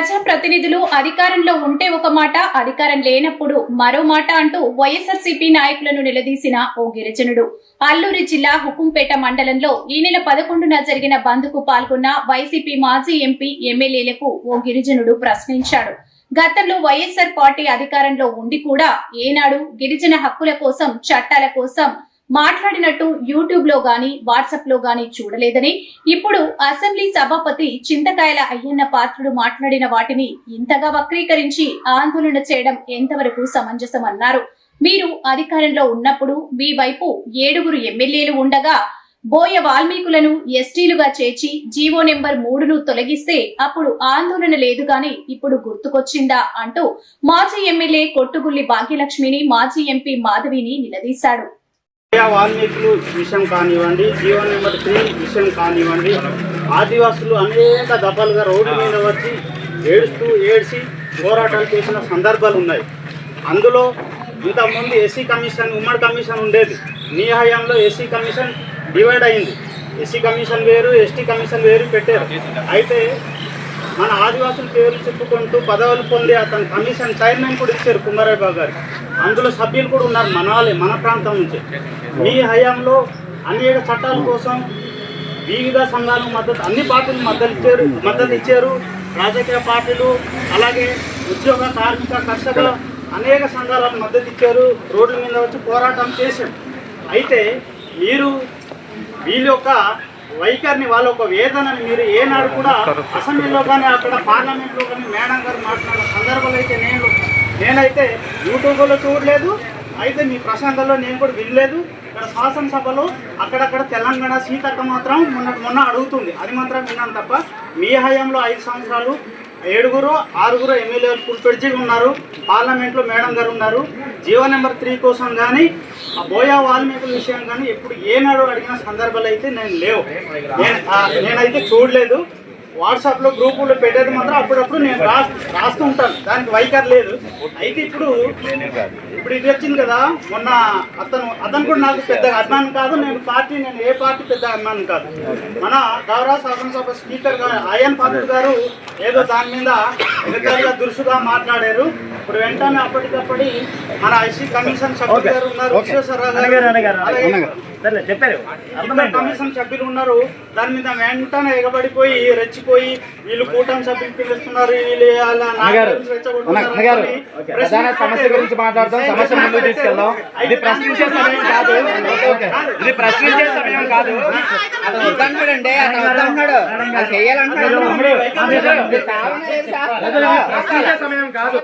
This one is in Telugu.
ప్రజాప్రతినిధులు అధికారంలో ఉంటే ఒక మాట అధికారం లేనప్పుడు మరో మాట అంటూ వైఎస్ఆర్సీపీ నాయకులను నిలదీసిన ఓ గిరిజనుడు. అల్లూరి జిల్లా హుకుంపేట మండలంలో ఈ నెల పదకొండున జరిగిన బంద్కు పాల్గొన్న వైసీపీ మాజీ ఎంపీ ఎమ్మెల్యేలకు ఓ గిరిజనుడు ప్రశ్నించాడు. గతంలో వైఎస్ఆర్ పార్టీ అధికారంలో ఉండి కూడా ఏనాడు గిరిజన హక్కుల కోసం చట్టాల కోసం మాట్లాడినట్టు యూట్యూబ్లో గాని వాట్సాప్లో గాని చూడలేదని. ఇప్పుడు అసెంబ్లీ సభాపతి చింతకాయల అయ్యన్న పాత్రుడు మాట్లాడిన వాటిని ఇంతగా వక్రీకరించి ఆందోళన చేయడం ఎంతవరకు సమంజసమన్నారు మీరు అధికారంలో ఉన్నప్పుడు మీ వైపు ఏడుగురు ఎమ్మెల్యేలు ఉండగా బోయ వాల్మీకులను ఎస్టీలుగా చేర్చి జీవో నెంబర్ మూడును తొలగిస్తే అప్పుడు ఆందోళన లేదు గాని ఇప్పుడు గుర్తుకొచ్చిందా అంటూ మాజీ ఎమ్మెల్యే కొట్టుగుల్లి భాగ్యలక్ష్మిని మాజీ ఎంపీ మాధవిని నిలదీశాడు. వాల్మీకులు విషయం కానివ్వండి జీవన్ నెంబర్ త్రీ విషయం కానివ్వండి ఆదివాసులు అనేక దఫాలుగా రోడ్డు మీద వచ్చి ఏడుస్తూ ఏడ్చి పోరాటాలు చేసిన సందర్భాలు ఉన్నాయి. అందులో ఇంతకుముందు ఎస్సీ కమిషన్ ఉమ్మడి కమిషన్ ఉండేది. మీ హయాంలో ఎస్సీ కమిషన్ డివైడ్ అయింది. ఎస్సీ కమిషన్ వేరు ఎస్టీ కమిషన్ వేరు పెట్టారు. అయితే మన ఆదివాసుల పేర్లు చెప్పుకుంటూ పదవులు పొంది అతను కమిషన్ చైర్మన్ కూడా ఇచ్చారు కుమారాబాబు బాబు గారికి. అందులో సభ్యులు కూడా ఉన్నారు మన వాళ్ళే మన ప్రాంతం నుంచి. మీ హయాంలో అనేక చట్టాల కోసం వివిధ సంఘాలు మద్దతు అన్ని పార్టీలు మద్దతు ఇచ్చారు మద్దతు ఇచ్చారు. రాజకీయ పార్టీలు అలాగే ఉద్యోగ కార్మిక కర్షకుల అనేక సంఘాలకు మద్దతు ఇచ్చారు. రోడ్ల మీద వచ్చి పోరాటం చేశారు అయితే మీరు వీళ్ళ యొక్క వైఖరిని వాళ్ళ యొక్క వేదనని మీరు ఏనాడు కూడా అసెంబ్లీలో కానీ అక్కడ పార్లమెంట్లో కానీ మేడం గారు మాట్లాడిన సందర్భాలు అయితే నేను నేనైతే యూట్యూబ్లో చూడలేదు అయితే మీ ప్రశాంతంలో నేను కూడా వినలేదు. ఇక్కడ శాసనసభలో అక్కడక్కడ తెలంగాణ సీతక్క మాత్రం మొన్న మొన్న అడుగుతుంది. అది మాత్రం విన్నాను తప్ప మీ హయాంలో ఐదు సంవత్సరాలు ఏడుగురు ఆరుగురు ఎమ్మెల్యేలు ఫుల్ ఉన్నారు. పార్లమెంట్లో మేడం గారు ఉన్నారు. జీవో నెంబర్ త్రీ కోసం కానీ ఆ బోయా వాల్మీకుల విషయం కానీ ఎప్పుడు ఏనాడు అడిగిన సందర్భాలు అయితే నేను లేవు. నేను నేనైతే చూడలేదు. వాట్సాప్లో గ్రూపుల్లో పెట్టేది మాత్రం అప్పుడప్పుడు నేను రాస్ రాస్తూ ఉంటాను దానికి వైఖరి లేదు. అయితే ఇప్పుడు ఇప్పుడు ఇది వచ్చింది కదా మొన్న అతను అతను కూడా నాకు పెద్ద అభిమానం కాదు. నేను పార్టీ నేను ఏ పార్టీ పెద్ద అభిమానం కాదు. మన గౌరవ శాసనసభ స్పీకర్ గారు ఆయన్ పాత్ర గారు ఏదో దాని మీద ఎగతాళిగా దురుసుగా మాట్లాడారు. ఇప్పుడు వెంటనే అప్పటికప్పటి మన ఐసీ కమిషన్ సభ్యులు గారు ఉన్నారు. విశ్వేశ్వరరావు గారు. అలాగే చెప్పారు కమిషన్ సభ్యులు ఉన్నారు దాని మీద వెంటనే ఎగబడిపోయి రెచ్చిపోయి వీళ్ళు కూటమి సభ్యులు పిలుస్తున్నారు వీళ్ళు ప్రధాన సమస్య గురించి మాట్లాడదాం సమస్య ముందు తీసుకెళ్దాం ఇది ప్రశ్నించే సమయం కాదు. ఇది ప్రశ్నించే సమయం కాదు అతను ప్రశ్నించే సమయం కాదు